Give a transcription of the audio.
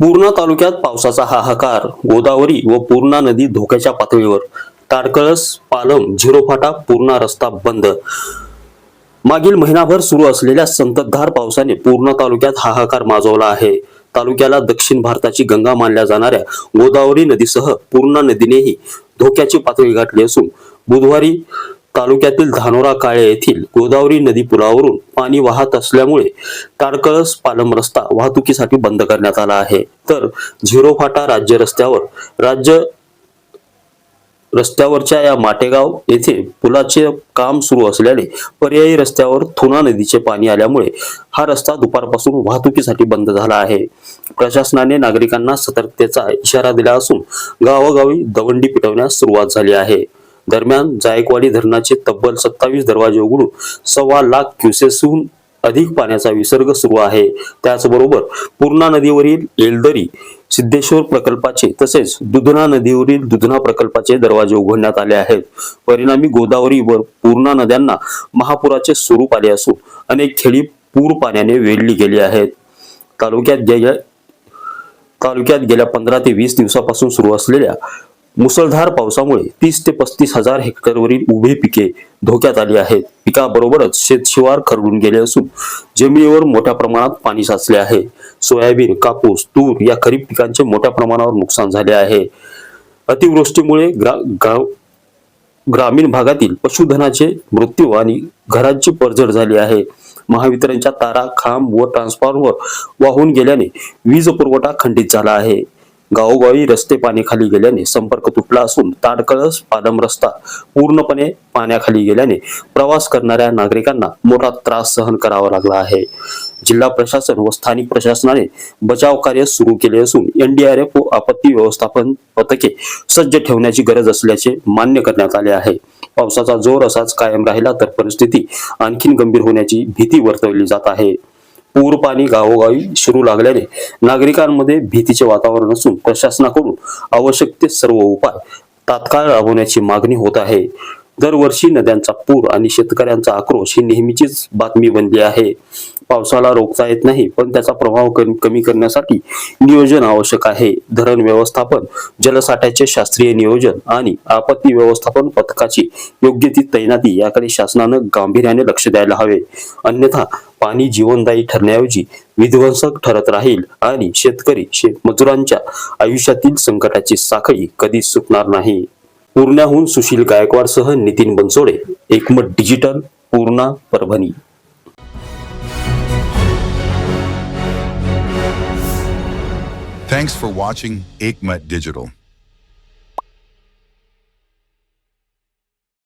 पूर्णा तालुक्यात पावसाचा हाहाकार गोदावरी व पूर्णा नदी धोक्याच्या पातळीवर. ताडकळस पालम झिरोफाटा पूर्णा रस्ता बंद. मागील महिनाभर सुरू असलेल्या संततधार पावसाने पूर्णा तालुक्यात हाहाकार माजवला आहे. तालुक्याला दक्षिण भारताची गंगा मानल्या जाणाऱ्या गोदावरी नदीसह पूर्णा नदीनेही धोक्याची पातळी गाठली असून बुधवारी तालुक्यातील धानोरा काळे येथील गोदावरी नदी पुलावरून पाणी वाहत असल्यामुळे ताडकळस पालम रस्ता वाहतुकीसाठी बंद करण्यात आला आहे. तर झिरो फाटा राज्य रस्त्यावर राज्य रस्त्यावरच्या या माटेगाव येथे पुलाचे काम सुरू असल्याने पर्यायी रस्त्यावर थुना नदीचे पाणी आल्यामुळे हा रस्ता दुपारपासून वाहतुकीसाठी बंद झाला आहे. प्रशासनाने नागरिकांना सतर्कतेचा इशारा दिला असून गावोगावी दवंडी पिटवण्यास सुरुवात झाली आहे. दरम्यान जायकवाडी धरणाचे तब्बल सत्तावीस दरवाजे उघडून सव्वा लाख क्युसेसहून अधिक पाण्याचा विसर्ग सुरू आहे. त्याचबरोबर पूर्णा नदीवरील येलदरी सिद्धेश्वर प्रकल्पाचे तसेच दुधना नदीवरील दुधना प्रकल्पाचे दरवाजे उघडण्यात आले आहेत. परिणामी गोदावरी व पूर्णा नद्यांना महापुराचे स्वरूप आले असून अनेक खेडी पूर पाण्याने वेढली गेली आहेत. तालुक्यात गेल्या तालुक्यात गेल्या पंधरा ते वीस दिवसापासून सुरू असलेल्या मुसळधार पावसामुळे तीस ते पस्तीस हजार हेक्टरवरील उभे पिके धोक्यात आली आहेत. पिकाबरोबरच शेतशिवार खरडून गेले असून जमिनीवर मोठ्या प्रमाणात पाणी साचले आहे. सोयाबीन कापूस तूर या खरीप पिकांचे मोठ्या प्रमाणावर नुकसान झाले आहे. अतिवृष्टीमुळे ग्रा गाव ग्रामीण भागातील पशुधनाचे मृत्यू आणि घरांची पडझड झाली आहे. महावितरणच्या तारा खांब व ट्रान्सफॉर्मर वाहून गेल्याने वीज पुरवठा खंडित झाला आहे. गावोगावी रस्ते पाण्याखाली गेल्याने संपर्क तुटला असून ताडकळस पादम रस्ता पूर्णपणे पाण्याखाली गेल्याने प्रवास करणाऱ्या नागरिकांना मोठा त्रास सहन करावा लागला आहे. जिल्हा प्रशासन व स्थानिक प्रशासनाने बचाव कार्य सुरू केले असून एनडीआरएफ व आपत्ती व्यवस्थापन पथके सज्ज ठेवण्याची गरज असल्याचे मान्य करण्यात आले आहे. पावसाचा जोर असाच कायम राहिला तर परिस्थिती आणखीन गंभीर होण्याची भीती वर्तवली जात आहे. पूर पाणी गावोगावी शिरू लागल्याने नागरिकांमध्ये भीतीचे वातावरण असून प्रशासनाकडून आवश्यक ते सर्व उपाय तात्काळ राबवण्याची मागणी होत आहे. दरवर्षी नद्यांचा पूर आणि शेतकऱ्यांचा आक्रोश ही नेहमीचीच बातमी बनली आहे. पावसाला रोखता येत नाही पण त्याचा प्रभाव कमी कमी करण्यासाठी नियोजन आवश्यक आहे. धरण व्यवस्थापन जलसाठ्याचे शास्त्रीय नियोजन आणि आपत्ती व्यवस्थापन पथकाची योग्य ती तैनाती याकडे शासनानं गांभीर्याने लक्ष द्यायला हवे. अन्यथा पाणी जीवनदायी ठरण्याऐवजी विध्वंसक ठरत राहील आणि शेतकरी शेतमजुरांच्या आयुष्यातील संकटाची साखळी कधीच सुटणार नाही पूर्ण्याहून Sushil गायकवाडसह Nitin Bansode Ekmat digital Purna Parbhani Thanks for watching Aikmat Digital.